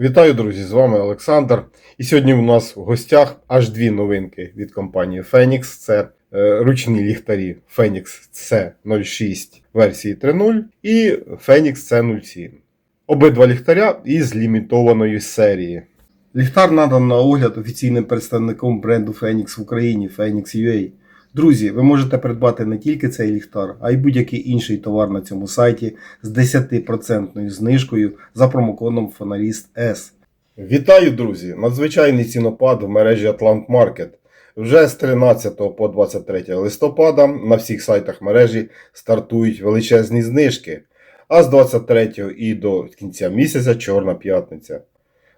Вітаю, друзі! З вами Олександр. І сьогодні у нас в гостях аж дві новинки від компанії Phoenix. Це е, ручні ліхтарі Phoenix C06 версії 3.0 і Phoenix C07. Обидва ліхтаря із лімітованої серії. Ліхтар надан на огляд офіційним представником бренду Phoenix в Україні Phoenix UA. Друзі, ви можете придбати не тільки цей ліхтар, а й будь-який інший товар на цьому сайті з 10% знижкою за промокодом Фоналіст S. Вітаю, друзі! Надзвичайний цінопад в мережі Atlant Market. Вже з 13 по 23 листопада на всіх сайтах мережі стартують величезні знижки, а з 23 і до кінця місяця Чорна п'ятниця.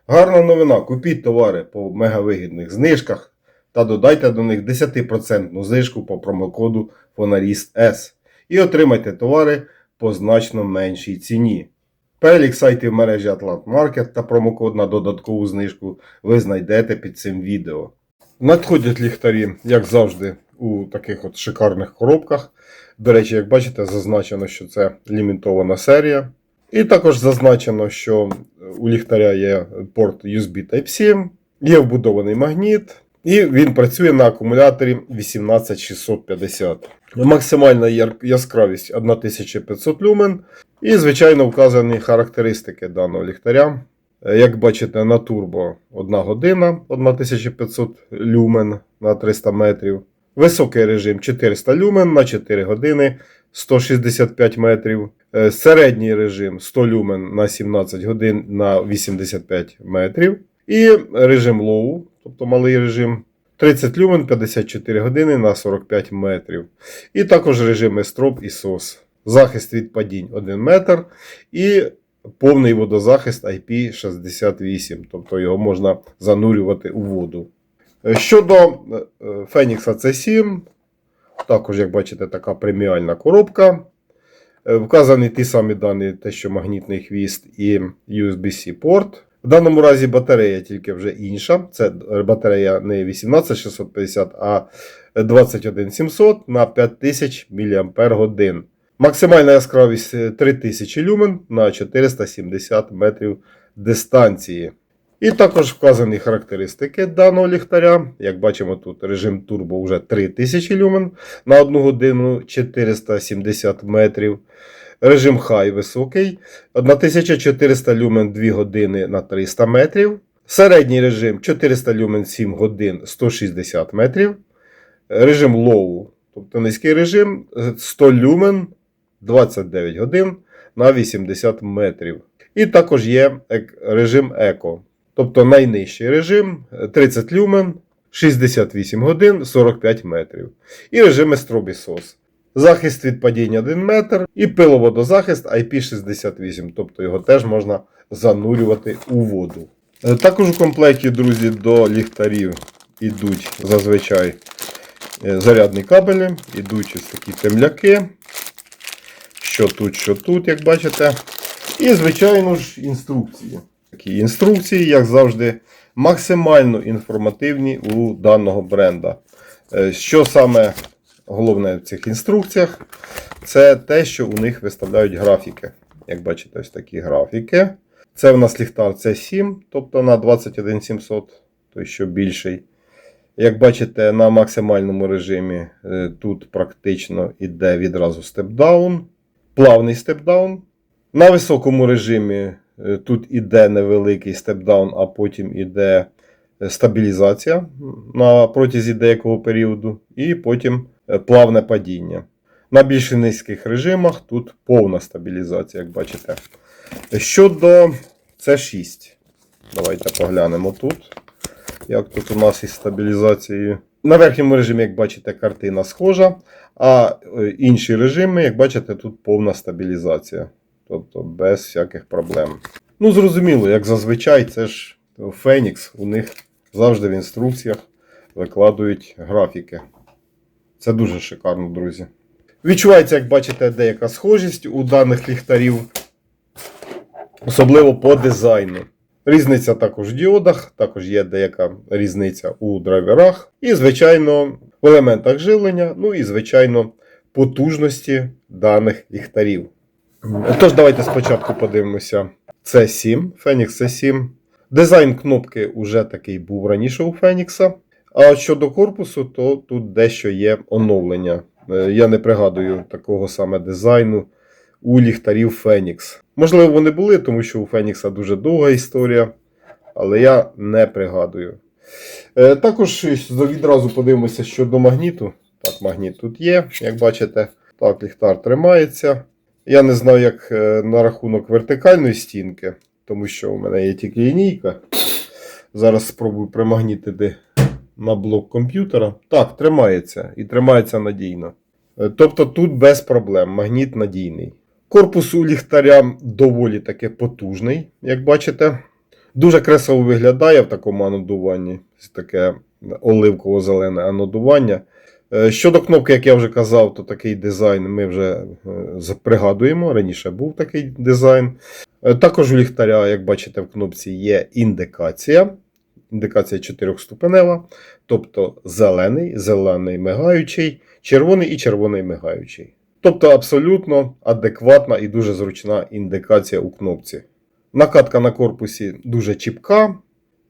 Гарна новина, купіть товари по мегавигідних знижках та додайте до них 10% знижку по промокоду Фонаріст S і отримайте товари по значно меншій ціні. Перелік сайтів мережі Atlant Market та промокод на додаткову знижку ви знайдете під цим відео. Надходять ліхтарі, як завжди, у таких от шикарних коробках. До речі, як бачите, зазначено, що це лімітована серія. І також зазначено, що у ліхтаря є порт USB Type-C, є вбудований магніт, і він працює на акумуляторі 18650. Максимальна яскравість 1500 люмен. І, звичайно, вказані характеристики даного ліхтаря. Е, Як бачите, на турбо 1 година 1500 люмен на 300 метрів. Високий режим 400 люмен на 4 години 165 метрів. Е, Середній режим 100 люмен на 17 годин на 85 метрів. І режим low, тобто малий режим 30 люмен 54 години на 45 метрів. І також режими строп і SOS. Захист від падінь 1 метр. І повний водозахист IP68, тобто його можна занурювати у воду. Е, Щодо е, е, Phoenix C7, також, як бачите, така преміальна коробка. Е, Вказані ті самі дані, те, що магнітний хвіст і USB-C порт. В даному разі батарея тільки вже інша. Це батарея не 18650, а 21700 на 5000 мАч. Максимальна яскравість е, 3000 люмен на 470 метрів дистанції. І також вказані характеристики даного ліхтаря. Як бачимо, тут режим турбо вже 3000 люмен на 1 годину 470 метрів. Режим хай високий 1400 люмен 2 години на 300 метрів. Середній режим 400 люмен 7 годин 160 метрів. Режим low, тобто низький режим 100 люмен 29 годин на 80 метрів. І також є режим еко. Тобто найнижчий режим 30 люмен 68 годин 45 метрів. І режими SOS. Захист від падіння 1 метр і пиловодозахист IP68, тобто його теж можна занурювати у воду. Е, Також у комплекті, друзі, до ліхтарів ідуть зазвичай е, зарядні кабелі, ідуть ось такі темляки. Що тут, що тут, як бачите. І, звичайно ж, інструкції. Такі інструкції, як завжди, максимально інформативні у даного бренда. Е, Що саме головне в цих інструкціях, це те, що у них виставляють графіки. Як бачите, ось такі графіки. Це в нас ліхтар C7, тобто на 21700, той що більший. Як бачите, на максимальному режимі е, тут практично йде відразу степдаун, плавний степдаун. На високому режимі е, тут іде невеликий степдаун, а потім іде е, стабілізація на протязі деякого періоду, і потім плавне падіння. На більш низьких режимах тут повна стабілізація, як бачите. Щодо C6, давайте поглянемо тут. Як тут у нас із стабілізацією. На верхньому режимі, як бачите, картина схожа, а е, інші режими, як бачите, тут повна стабілізація. Тобто без всяких проблем. Ну, зрозуміло, як зазвичай, це ж Phoenix, у них завжди в інструкціях викладують графіки. Це дуже шикарно, друзі. Відчувається, як бачите, деяка схожість у даних ліхтарів, особливо по дизайну. Різниця також в діодах, також є деяка різниця у драйверах. І, звичайно, в елементах живлення, ну і, звичайно, потужності даних ліхтарів. Тож, давайте спочатку подивимося C7, Phoenix C7. Дизайн кнопки уже такий був раніше у Фенікса. А щодо корпусу, то тут дещо є оновлення. Е, Я не пригадую такого саме дизайну у ліхтарів Фенікс. Можливо, вони були, тому що у Фенікса дуже довга історія, але я не пригадую. Е, Також відразу подивимося щодо магніту. Так, магніт тут є, як бачите. Так, ліхтар тримається. Я не знаю, як е, на рахунок вертикальної стінки, тому що у мене є тільки лінійка. Зараз спробую примагнітити на блок комп'ютера. Так, тримається і тримається надійно. Е, Тобто тут без проблем, магніт надійний. Корпус у ліхтаря доволі таки потужний, як бачите. Дуже красиво виглядає в такому анодуванні. Таке оливково-зелене анодування. Е, Щодо кнопки, як я вже казав, то такий дизайн ми вже е, пригадуємо. Раніше був такий дизайн. Також у ліхтаря, як бачите, в кнопці є індикація. Індикація чотирьохступенева, тобто зелений, зелений мигаючий, червоний і червоний мигаючий. Тобто абсолютно адекватна і дуже зручна індикація у кнопці. Накатка на корпусі дуже чіпка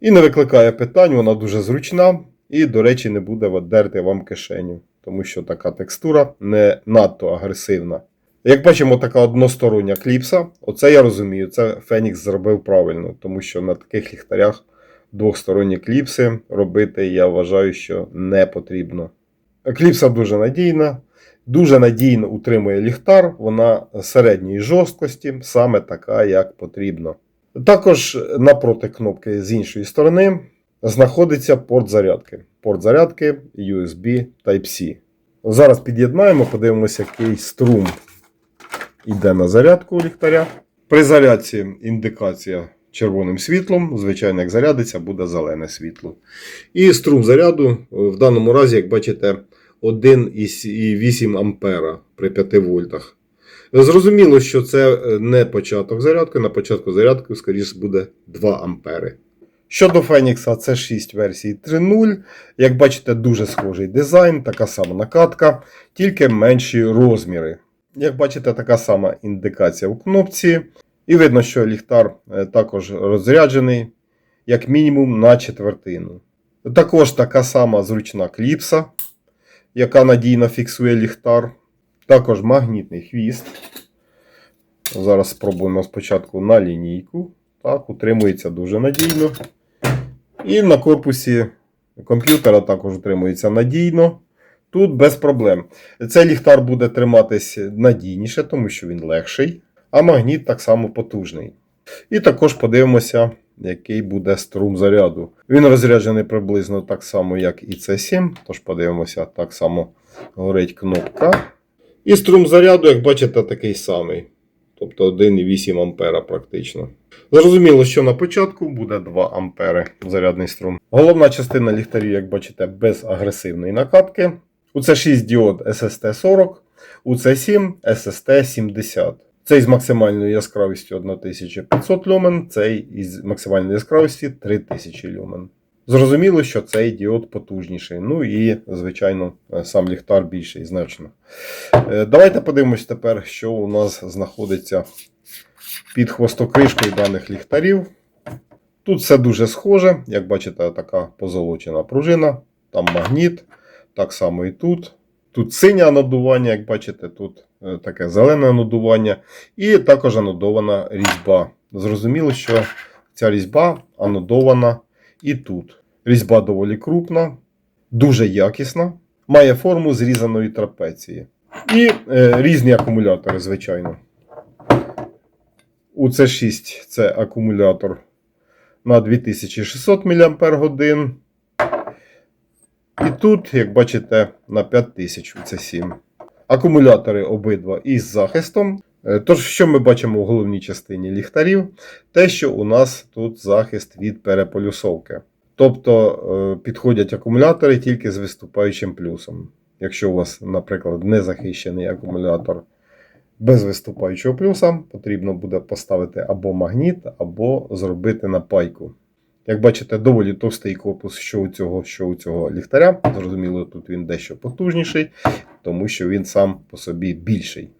і не викликає питань, вона дуже зручна і, до речі, не буде дерти вам кишеню, тому що така текстура не надто агресивна. Як бачимо, така одностороння кліпса. Оце я розумію, це Фенікс зробив правильно, тому що на таких ліхтарях двохсторонні кліпси робити, я вважаю, що не потрібно. Кліпса дуже надійна, дуже надійно утримує ліхтар, вона середньої жорсткості, саме така, як потрібно. Також напроти кнопки з іншої сторони знаходиться порт зарядки. Порт зарядки USB Type-C. Зараз під'єднаємо, подивимося, який струм йде на зарядку ліхтаря. При зарядці індикація червоним світлом. Звичайно, як зарядиться, буде зелене світло. І струм заряду е, в даному разі, як бачите, 1,8 ампера при 5 вольтах. Зрозуміло, що це е, не початок зарядки. На початку зарядки, скоріше, буде 2 ампери. Щодо Фенікса, це 6 версій 3.0. Як бачите, дуже схожий дизайн, така сама накатка, тільки менші розміри. Як бачите, така сама індикація у кнопці. І видно, що ліхтар е, також розряджений, як мінімум, на четвертину. Також така сама зручна кліпса, яка надійно фіксує ліхтар. Також магнітний хвіст. Зараз спробуємо спочатку на лінійку. Так, утримується дуже надійно. І на корпусі комп'ютера також утримується надійно. Тут без проблем. Цей ліхтар буде триматись надійніше, тому що він легший, а магніт так само потужний. І також подивимося, який буде струм заряду. Він розряджений приблизно так само, як і C7. Тож подивимося, так само горить кнопка. І струм заряду, як бачите, такий самий. Тобто 1,8 ампера практично. Зрозуміло, що на початку буде 2 ампери зарядний струм. Головна частина ліхтарів, як бачите, без агресивної накатки. У це 6 діод SST 40, у це 7 SST 70. Цей з максимальною яскравістю 1500 люмен, цей із максимальною яскравістю 3000 люмен. Зрозуміло, що цей діод потужніший. Ну і, звичайно, сам ліхтар більший значно. Е, Давайте подивимось тепер, що у нас знаходиться під хвостокришкою даних ліхтарів. Тут все дуже схоже. Як бачите, така позолочена пружина, там магніт, так само і тут. Тут синє анодування, як бачите, тут е, таке зелене анодування, і також анодована різьба. Зрозуміло, що ця різьба анодована і тут. Різьба доволі крупна, дуже якісна, має форму зрізаної трапеції. І е, різні акумулятори, звичайно. У C6 це акумулятор на 2600 мАч. Тут, як бачите, на 5000 у C7. Акумулятори обидва із захистом. Е, Тож, що ми бачимо у головній частині ліхтарів? Те, що у нас тут захист від переполюсовки. Тобто е, підходять акумулятори тільки з виступаючим плюсом. Якщо у вас, наприклад, не захищений акумулятор без виступаючого плюса, потрібно буде поставити або магніт, або зробити напайку. Як бачите, доволі товстий корпус, що у цього, що у цього ліхтаря. Зрозуміло, тут він дещо потужніший, тому що він сам по собі більший.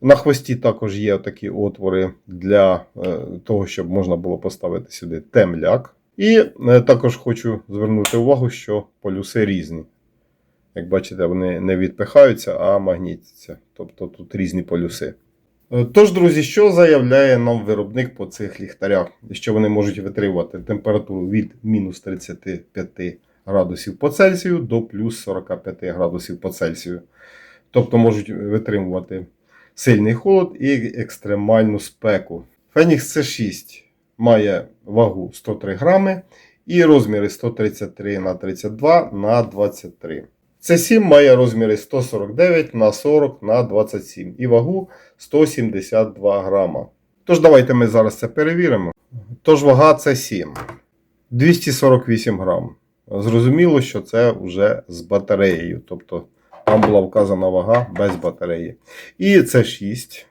На хвості також є такі отвори для е, того, щоб можна було поставити сюди темляк. І е, також хочу звернути увагу, що полюси різні. Як бачите, вони не відпихаються, а магнітяться. Тобто тут різні полюси. Тож, друзі, що заявляє нам виробник по цих ліхтарях? Що вони можуть витримувати температуру від мінус 35 градусів по Цельсію до плюс 45 градусів по Цельсію. Тобто можуть витримувати сильний холод і екстремальну спеку. Фенікс C6 має вагу 103 грами і розміри 133 на 32 на 23. С7 має розміри 149 на 40 на 27 і вагу 172 грама. Тож давайте ми зараз це перевіримо. Тож вага С7 248 грам. Зрозуміло, що це вже з батареєю. Тобто там була вказана вага без батареї. І С6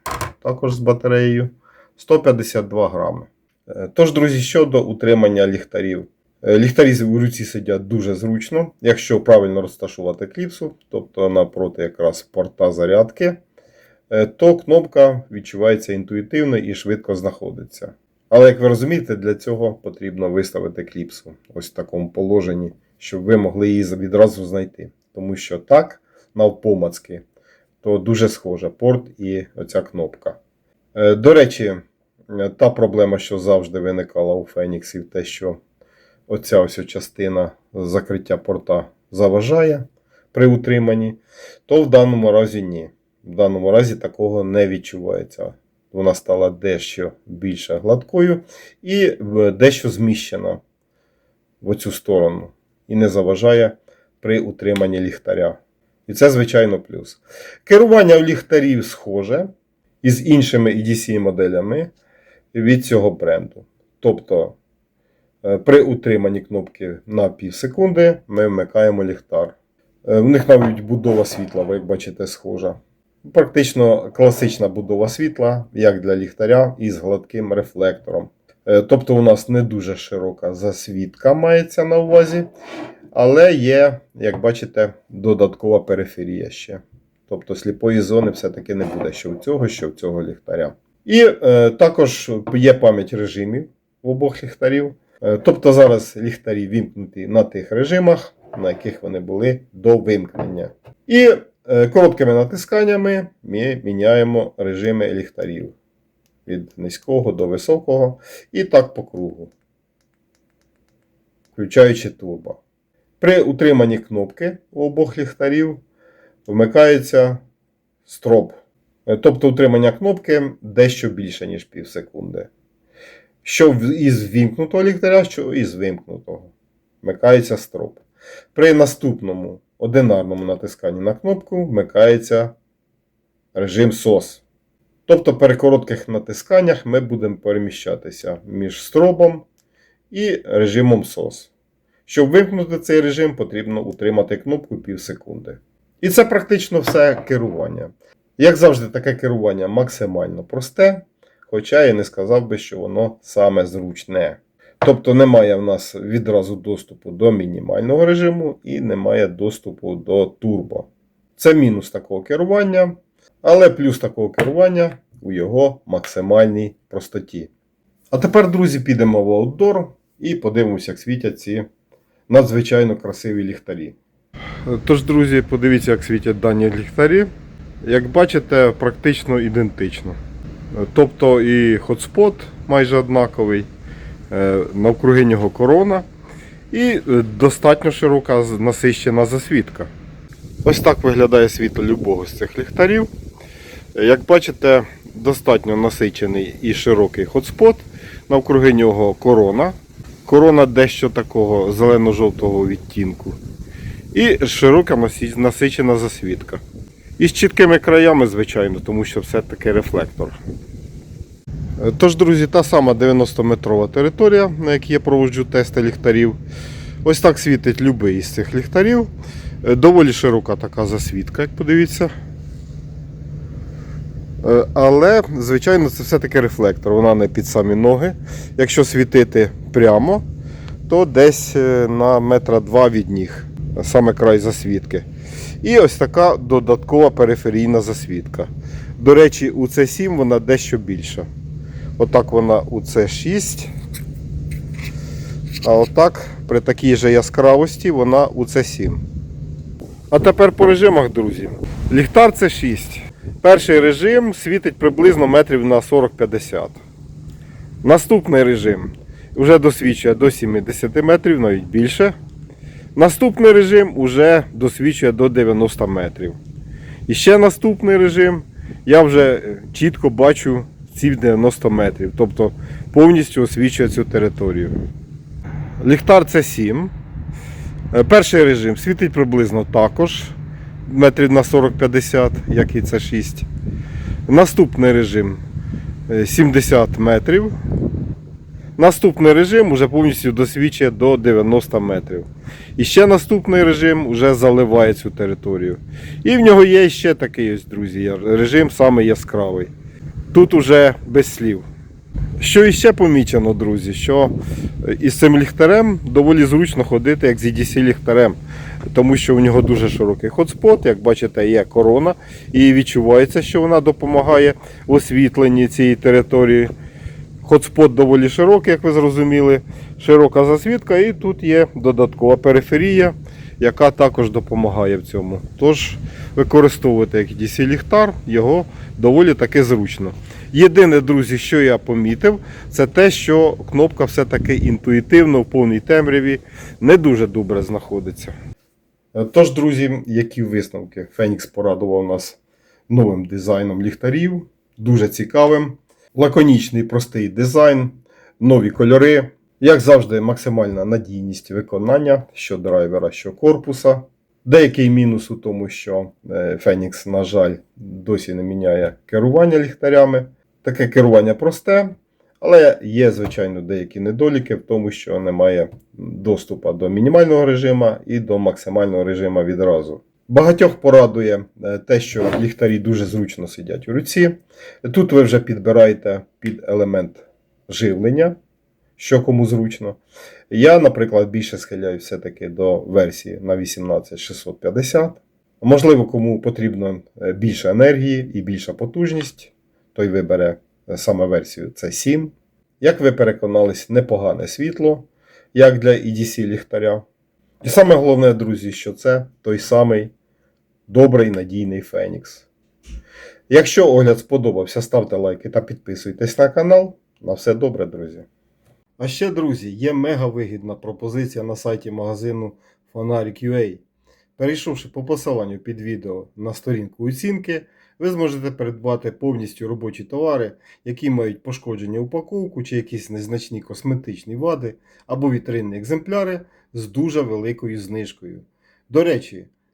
також з батареєю 152 грами. Е, Тож, друзі, щодо утримання ліхтарів. Е, Ліхтарі в руці сидять дуже зручно, якщо правильно розташувати кліпсу, тобто напроти якраз порта зарядки, е, то кнопка відчувається інтуїтивно і швидко знаходиться. Але як ви розумієте, для цього потрібно виставити кліпсу ось в такому положенні, щоб ви могли її відразу знайти. Тому що так, навпомацки, то дуже схоже порт і оця кнопка. Е, До речі, та проблема, що завжди виникала у Феніксів, те, що оця ось частина закриття порта заважає при утриманні, то в даному разі ні. В даному разі такого не відчувається. Вона стала дещо більш гладкою і дещо зміщена в оцю сторону. І не заважає при утриманні ліхтаря. І це, звичайно, плюс. Керування в ліхтарів схоже із іншими EDC моделями від цього бренду. Тобто Е, При утриманні кнопки на пів секунди ми вмикаємо ліхтар. Е, В них навіть будова світла, ви як бачите, схожа. Практично класична будова світла, як для ліхтаря, із гладким рефлектором. Е, Тобто у нас не дуже широка засвітка мається на увазі, але є, як бачите, додаткова периферія ще. Тобто сліпої зони все-таки не буде, що в цього, що в цього ліхтаря. І е, також є пам'ять режимів в обох ліхтарів. Е, Тобто зараз ліхтарі вімкнуті на тих режимах, на яких вони були до вимкнення. І е, короткими натисканнями ми міняємо режими ліхтарів від низького до високого, і так по кругу, включаючи турбо. При утриманні кнопки у обох ліхтарів вмикається строп. Е, Тобто утримання кнопки дещо більше, ніж пів секунди. Що із вімкнутого ліхтаря, що із вимкнутого. Вмикається строп. При наступному одинарному натисканні на кнопку вмикається режим SOS. Тобто при коротких натисканнях ми будемо переміщатися між стробом і режимом SOS. Щоб вимкнути цей режим, потрібно утримати кнопку пів секунди. І це практично все керування. Як завжди, таке керування максимально просте, хоча я не сказав би, що воно саме зручне. Тобто немає в нас відразу доступу до мінімального режиму і немає доступу до турбо. Це мінус такого керування, але плюс такого керування у його максимальній простоті. А тепер, друзі, підемо в аутдор і подивимося, як світять ці надзвичайно красиві ліхтарі. Тож, друзі, подивіться, як світять дані ліхтарі. Як бачите, практично ідентично. Тобто і хотспот майже однаковий, е, навкруги нього корона і е, достатньо широка насищена засвітка. Ось так виглядає світло любого з цих ліхтарів. Е, Як бачите, достатньо насичений і широкий хотспот, навкруги нього корона. Корона дещо такого зелено-жовтого відтінку. І широка насичена засвітка. І з чіткими краями, звичайно, тому що все-таки рефлектор. Тож, друзі, та сама 90-метрова територія, на якій я проводжу тести ліхтарів. Ось так світить будь-який із цих ліхтарів. Е, Доволі широка така засвітка, як подивіться. Е, Але, звичайно, це все-таки рефлектор, вона не під самі ноги. Якщо світити прямо, то десь е, на метра два від ніг, саме край засвітки. І ось така додаткова периферійна засвітка. До речі, у С7 вона дещо більша. Отак вона у С6. А отак, при такій же яскравості, вона у С7. А тепер по режимах, друзі. Ліхтар С6. Перший режим світить приблизно метрів на 40-50. Наступний режим вже досвідчує до 70 метрів, навіть більше. Наступний режим вже досвідчує до 90 метрів. І ще наступний режим я вже е, чітко бачу ці 90 метрів, тобто повністю освічує цю територію. Ліхтар це 7. Е, Перший режим світить приблизно також метрів на 40-50, як і це 6. Наступний режим е, 70 метрів. Наступний режим вже повністю досвідчує до 90 метрів. І ще наступний режим вже заливає цю територію. І в нього є ще такий ось, друзі, режим саме яскравий. Тут уже без слів. Що іще помічено, друзі, що е, із цим ліхтарем доволі зручно ходити, як з EDC ліхтарем, тому що у нього дуже широкий хотспот, як бачите, є корона, і відчувається, що вона допомагає освітленні цієї території. Хотспот доволі широкий, як ви зрозуміли, широка засвітка, і тут є додаткова периферія, яка також допомагає в цьому. Тож використовувати як DC ліхтар, його доволі таки зручно. Єдине, друзі, що я помітив, це те, що кнопка все-таки інтуїтивно в повній темряві не дуже добре знаходиться. Тож, друзі, які висновки? Фенікс порадував нас новим дизайном ліхтарів, дуже цікавим. Лаконічний простий дизайн, нові кольори. Як завжди, максимальна надійність виконання що драйвера, що корпуса. Деякий мінус у тому, що е, Phoenix, на жаль, досі не міняє керування ліхтарями. Таке керування просте, але є, звичайно, деякі недоліки в тому, що немає доступу до мінімального режиму і до максимального режиму відразу. Багатьох порадує е, те, що ліхтарі дуже зручно сидять у руці. Тут ви вже підбираєте під елемент живлення, що кому зручно. Я, наприклад, більше схиляю все-таки до версії на 18650. Можливо, кому потрібно е, більше енергії і більша потужність, той вибере е, саме версію C7. Як ви переконались, непогане світло, як для EDC ліхтаря. І саме головне, друзі, що це той самий добрий надійний Фенікс. Якщо огляд сподобався, ставте лайки та підписуйтесь на канал. На все добре, друзі. А ще, друзі, є мега вигідна пропозиція на сайті магазину Фонарик.ua. Перейшовши по посиланню під відео на сторінку оцінки, ви зможете придбати повністю робочі товари, які мають пошкодження упаковку чи якісь незначні косметичні вади або вітринні екземпляри з дуже великою знижкою. До речі,